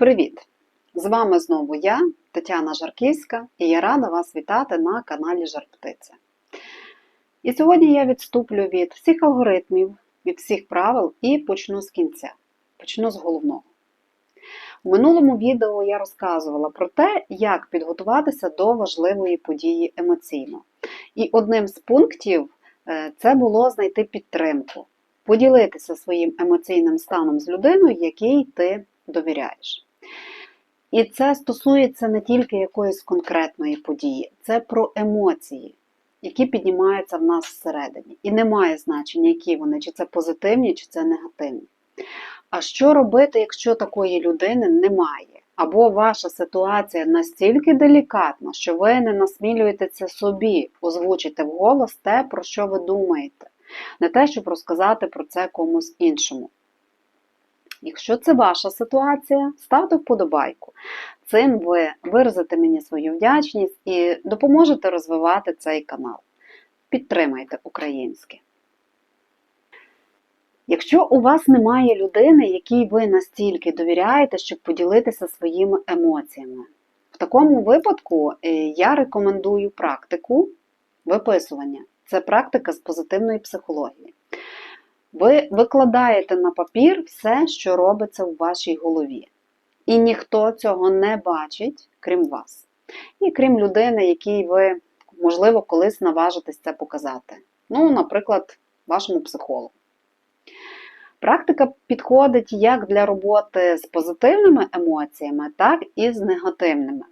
Привіт! З вами знову я, Тетяна Жарківська, і я рада вас вітати на каналі Жарптиця. І сьогодні я відступлю від всіх алгоритмів, від всіх правил і почну з кінця. Почну з головного. У минулому відео я розказувала про те, як підготуватися до важливої події емоційно. І одним з пунктів е, це було знайти підтримку, поділитися своїм емоційним станом з людиною, якій ти довіряєш. І це стосується не тільки якоїсь конкретної події, це про емоції, які піднімаються в нас всередині. І немає значення, які вони, чи це позитивні, чи це негативні. А що робити, якщо такої людини немає? Або ваша ситуація настільки делікатна, що ви не насмілюєтеся собі озвучити вголос те, про що ви думаєте, не те, щоб розказати про це комусь іншому. Якщо це ваша ситуація, ставте вподобайку. Цим ви виразите мені свою вдячність і допоможете розвивати цей канал. Підтримайте українське. Якщо у вас немає людини, якій ви настільки довіряєте, щоб поділитися своїми емоціями, в такому випадку е, я рекомендую практику виписування. Це практика з позитивної психології. Ви викладаєте на папір все, що робиться у вашій голові. І ніхто цього не бачить, крім вас. І крім людини, якій ви, можливо, колись наважитесь це показати. Ну, наприклад, вашому психологу. Практика підходить як для роботи з позитивними емоціями, так і з негативними.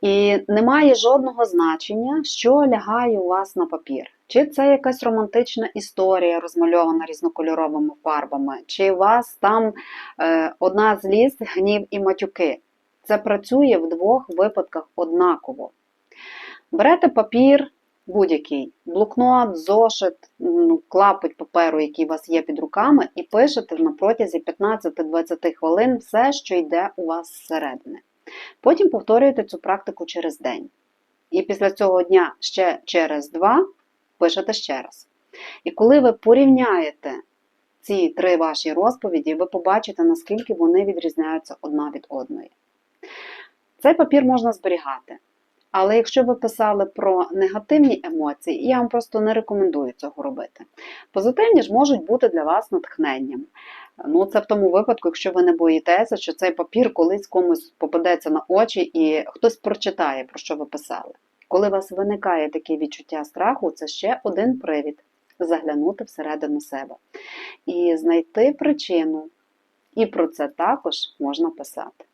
І немає жодного значення, що лягає у вас на папір. Чи це якась романтична історія, розмальована різнокольоровими фарбами, чи у вас там е, одна ліс, гнів і матюки. Це працює в двох випадках однаково. Берете папір будь-який, блокнот, зошит, ну, клапоть паперу, який у вас є під руками, і пишете на протязі 15-20 хвилин все, що йде у вас зсередини. Потім повторюєте цю практику через день. І після цього дня ще через два пишете ще раз. І коли ви порівняєте ці три ваші розповіді, ви побачите, наскільки вони відрізняються одна від одної. Цей папір можна зберігати. Але якщо ви писали про негативні емоції, я вам просто не рекомендую цього робити. Позитивні ж можуть бути для вас натхненням. Ну, це в тому випадку, якщо ви не боїтеся, що цей папір колись комусь попадеться на очі і хтось прочитає, про що ви писали. Коли у вас виникає таке відчуття страху, це ще один привід заглянути всередину себе і знайти причину. І про це також можна писати.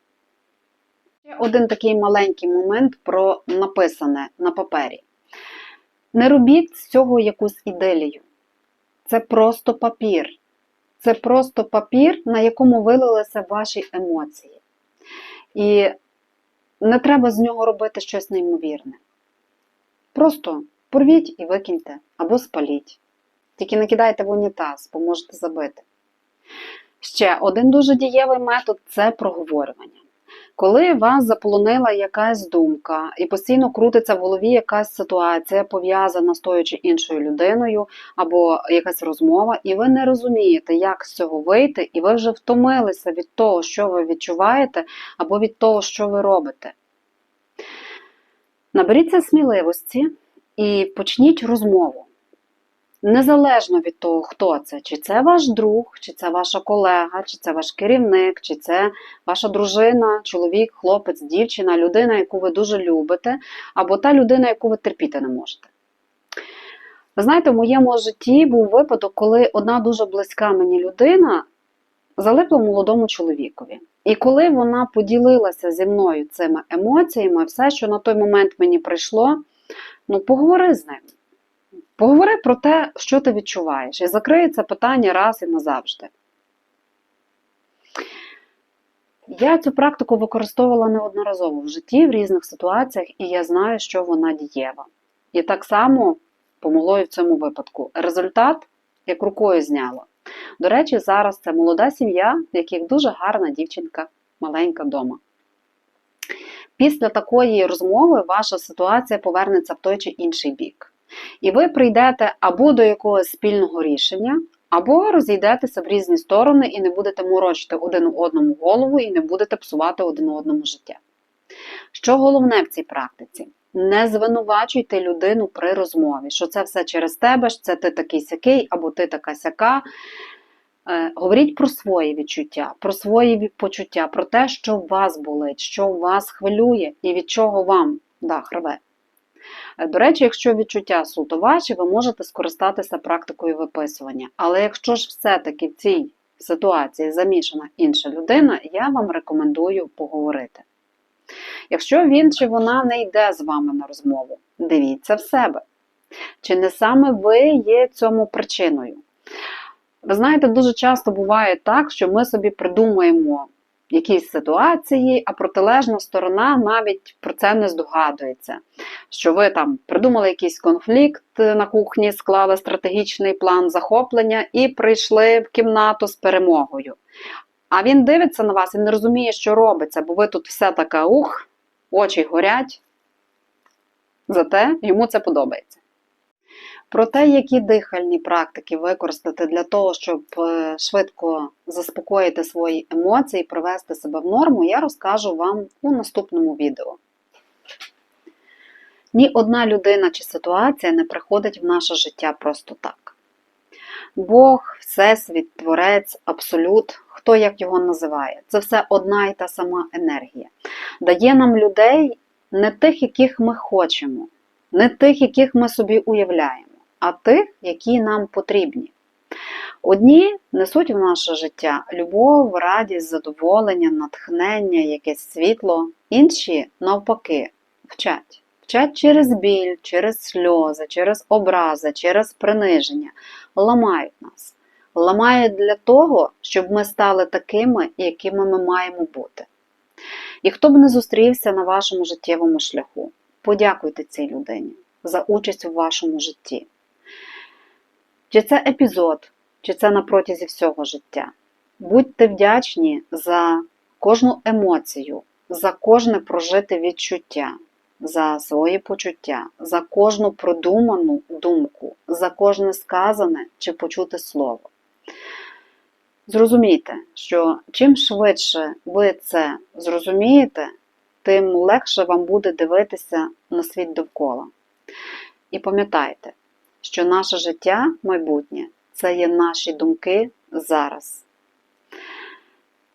Ще один такий маленький момент про написане на папері. Не робіть з цього якусь іделію. Це просто папір. Це просто папір, на якому вилилися ваші емоції. І не треба з нього робити щось неймовірне. Просто порвіть і викиньте або спаліть. Тільки не кидайте в унітаз, бо можете забити. Ще один дуже дієвий метод це проговорювання. Коли вас заполонила якась думка і постійно крутиться в голові якась ситуація, пов'язана з тою чи іншою людиною, або якась розмова, і ви не розумієте, як з цього вийти, і ви вже втомилися від того, що ви відчуваєте, або від того, що ви робите. Наберіться сміливості і почніть розмову. Незалежно від того, хто це, чи це ваш друг, чи це ваша колега, чи це ваш керівник, чи це ваша дружина, чоловік, хлопець, дівчина, людина, яку ви дуже любите, або та людина, яку ви терпіти не можете. Ви знаєте, в моєму житті був випадок, коли одна дуже близька мені людина залипла молодому чоловікові. І коли вона поділилася зі мною цими емоціями, все, що на той момент мені прийшло, ну поговори з ним. Поговори про те, що ти відчуваєш, і закрий це питання раз і назавжди. Я цю практику використовувала неодноразово в житті в різних ситуаціях, і я знаю, що вона дієва. І так само помогло і в цьому випадку. Результат як рукою зняла. До речі, зараз це молода сім'я, в яких дуже гарна дівчинка, маленька дома. Після такої розмови ваша ситуація повернеться в той чи інший бік. І ви прийдете або до якогось спільного рішення, Або розійдетеся в різні сторони і не будете морочити один одному голову і не будете псувати один одному життя. Що головне в цій практиці? Не звинувачуйте людину при розмові, що це все через тебе, що це ти такий сякий, або ти така сяка. Е, Говоріть про свої відчуття, про свої почуття, про те, що в вас болить, що вас хвилює і від чого вам дах рве. Е, До речі, якщо відчуття суто ваші, ви можете скористатися практикою виписування. Але якщо ж все-таки в цій ситуації замішана інша людина, я вам рекомендую поговорити. Якщо він чи вона не йде з вами на розмову, дивіться в себе. Чи не саме ви є цьому причиною? Ви знаєте, дуже часто буває так, що ми собі придумуємо якісь ситуації, а протилежна сторона навіть про це не здогадується. Що ви там придумали якийсь конфлікт на кухні, склали стратегічний план захоплення і прийшли в кімнату з перемогою. А він дивиться на вас і не розуміє, що робиться, бо ви тут все така ух, очі горять. Зате йому це подобається. Про те, які дихальні практики використати для того, щоб е, швидко заспокоїти свої емоції, привести себе в норму, я розкажу вам у наступному відео. Ні одна людина чи ситуація не приходить в наше життя просто так. Бог, Всесвіт, Творець, Абсолют, хто як його називає, це все одна і та сама енергія. Дає нам людей не тих, яких ми хочемо, не тих, яких ми собі уявляємо, а тих, які нам потрібні. Одні несуть в наше життя любов, радість, задоволення, натхнення, якесь світло, інші, навпаки, вчать. Вчать через біль, через сльози, через образи, через приниження, ламають нас. Ламають для того, щоб ми стали такими, якими ми маємо бути. І хто б не зустрівся на вашому життєвому шляху, подякуйте цій людині за участь у вашому житті. Чи це епізод, чи це на протязі всього життя. Будьте вдячні за кожну емоцію, за кожне прожите відчуття, за свої почуття, за кожну продуману думку, за кожне сказане чи почуте слово. Зрозумійте, що чим швидше ви це зрозумієте, тим легше вам буде дивитися на світ довкола. І пам'ятайте, що наше життя майбутнє це є наші думки зараз.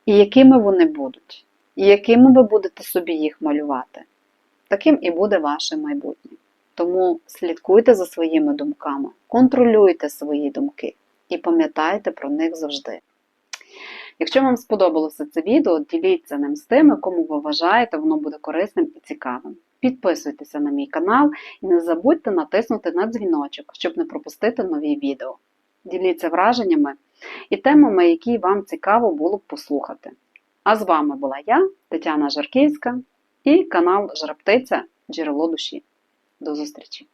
І якими вони будуть, і якими ви будете собі їх малювати, таким і буде ваше майбутнє. Тому слідкуйте за своїми думками, контролюйте свої думки і пам'ятайте про них завжди. Якщо вам сподобалося це відео, діліться ним з тими, кому ви вважаєте, воно буде корисним і цікавим. Підписуйтеся на мій канал і не забудьте натиснути на дзвіночок, щоб не пропустити нові відео. Діліться враженнями і темами, які вам цікаво було б послухати. А з вами була я, Тетяна Жарківська, і канал Жраптиця Джерело душі. До зустрічі!